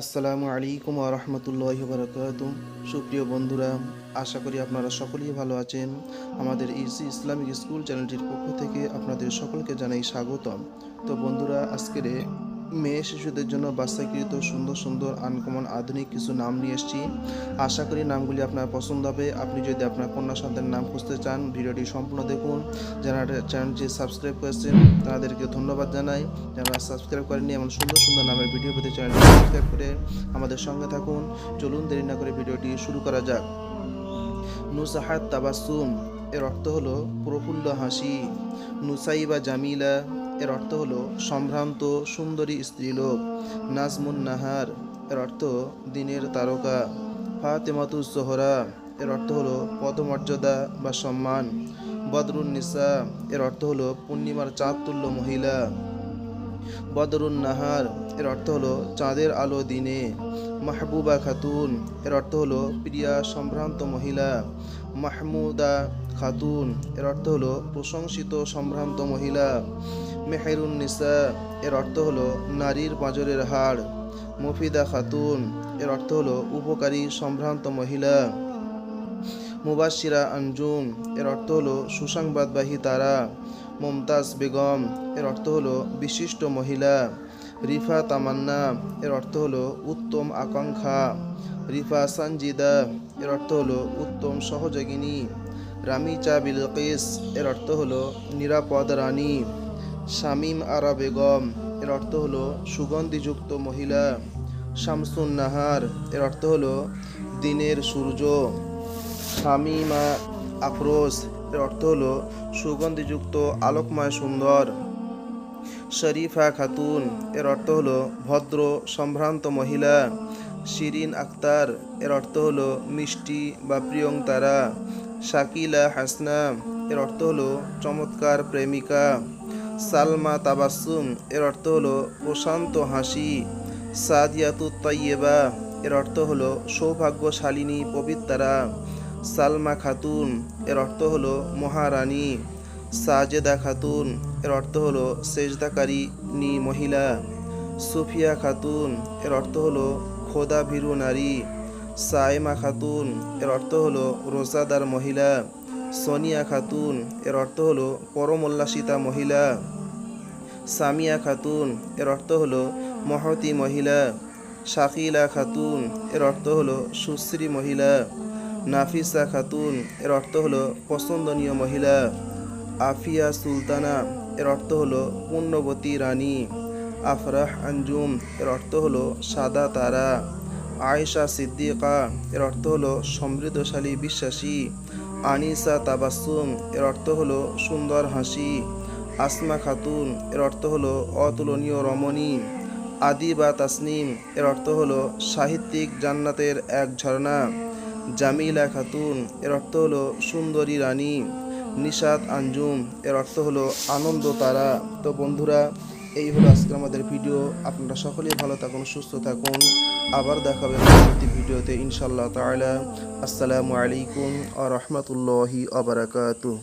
আসসালামু আলাইকুম রহমতুল্লাহ বরকাত সুপ্রিয় বন্ধুরা, আশা করি আপনারা সকলেই ভালো আছেন। আমাদের ইসি ইসলামিক স্কুল চ্যানেলটির পক্ষ থেকে আপনাদের সকলকে জানাই স্বাগতম। তো বন্ধুরা, আজকের মেয়ে শিশুদের জন্য বাচ্চাকৃত সুন্দর সুন্দর আনকমন আধুনিক কিছু নাম নিয়ে এসেছি। আশা করি নামগুলি আপনার পছন্দ হবে। আপনি যদি আপনার কন্যা সন্তানের নাম খুঁজতে চান, ভিডিওটি সম্পূর্ণ দেখুন। যারা চ্যানেলটি সাবস্ক্রাইব করেছেন, তাদেরকে ধন্যবাদ জানাই। যারা সাবস্ক্রাইব করেননি, এমন সুন্দর সুন্দর নামের ভিডিও পেতে চ্যানেলটি সাবস্ক্রাইব করে আমাদের সঙ্গে থাকুন। চলুন, দেরি না করে ভিডিওটি শুরু করা যাক। নুসাহাত তাবাসুম এর অর্থ হলো প্রফুল্ল হাসি। নুসাইবা জামিলা এর অর্থ হলো সম্ভ্রান্ত, সুন্দরী স্ত্রীলোক। নাজমুন নাহার, এর অর্থ দিনের তারকা। ফাতেমাতুজ জোহরা, এর অর্থ হলো পদমর্যাদা বা সম্মান। বদরুন নিসা, এর অর্থ হলো পূর্ণিমার চাঁদ তুল্য মহিলা। বদরুন নাহার, এর অর্থ হলো চাঁদের আলো দিনে। মাহবুবা খাতুন, এর অর্থ হলো প্রিয়া সম্ভ্রান্ত মহিলা। মাহমুদা খাতুন, এর অর্থ হলো প্রশংসিত সম্ভ্রান্ত মহিলা। মেহেরুন নিসা এর অর্থ হলো নারীর পাঁজরের হাড়। মুফিদা খাতুন, এর অর্থ হলো উপকারী সম্ভ্রান্ত মহিলা। মুবাশিরা আঞ্জুম এর অর্থ হলো সুসংবাদবাহী তারা। মমতাজ বেগম, এর অর্থ হলো বিশিষ্ট মহিলা। রিফা তামান্না, এর অর্থ হলো উত্তম আকাঙ্ক্ষা। রিফা সানজিদা, এর অর্থ হলো উত্তম সহযোগিনী। রামিচা বিলকিস, এর অর্থ হলো নিরাপদ রানী। শামিম আরা বেগম, এর অর্থ হলো সুগন্ধিযুক্ত মহিলা। শামসুন নাহার, এর অর্থ হলো দিনের সূর্য। শামিমা আফরোজ, এর অর্থ হলো সুগন্ধিযুক্ত, আলোকময়, সুন্দর। শরীফা খাতুন, এর অর্থ হলো ভদ্র, সম্ভ্রান্ত মহিলা। শিরিন আক্তার, এর অর্থ হলো মিষ্টি বা প্রিয়ংতারা শাকিলা হাসনা, এর অর্থ হলো চমৎকার প্রেমিকা। সালমা তাবাসুম এর অর্থ হলো প্রশান্ত হাসি। সাদিয়াতু তৈয়বা এর অর্থ হলো সৌভাগ্যশালিনী পবিত্রা সালমা খাতুন, এর অর্থ হলো মহারানী। সাজেদা খাতুন, এর অর্থ হলো সেজদাকারী, নি মহিলা। সুফিয়া খাতুন, এর অর্থ হলো খোদা ভীরু নারী। সাইমা খাতুন, এর অর্থ হলো রোজাদার মহিলা। সোনিয়া খাতুন, এর অর্থ হলো পরমোল্লাসিতা মহিলা। সামিয়া খাতুন, এর অর্থ হলো মহতি মহিলা। শাকিলা খাতুন, এর অর্থ হলো সুশ্রী মহিলা। নাফিসা খাতুন, এর অর্থ হলো পছন্দনীয় মহিলা। আফিয়া সুলতানা, এর অর্থ হলো পুণ্যবতী রানী। আফরাহ আঞ্জুম, এর অর্থ হলো সাদা তারা। আয়েশা সিদ্দিকা, এর অর্থ হলো সমৃদ্ধশালী বিশ্বাসী। আনিসা তাবাসুম এর অর্থ হলো সুন্দর হাসি। আসমা খাতুন, এর অর্থ হলো অতুলনীয় রমণী। আদি বা তাসনিম, এর অর্থ হলো সাহিত্যিক জান্নাতের এক ঝর্ণা। জামিলা খাতুন, এর অর্থ হলো সুন্দরী রানী। নিশাদ আঞ্জুম, এর অর্থ হলো আনন্দ তারা তো বন্ধুরা এই হলো আজকের আমাদের ভিডিও। আপনারা সকলেই ভালো থাকুন, সুস্থ থাকুন। আবার দেখাবে পরবর্তী ভিডিওতে ইনশাল্লাহ তাআলা। আসসালামু আলাইকুম আ রহমতুল্লাহি আবরাকাতুহ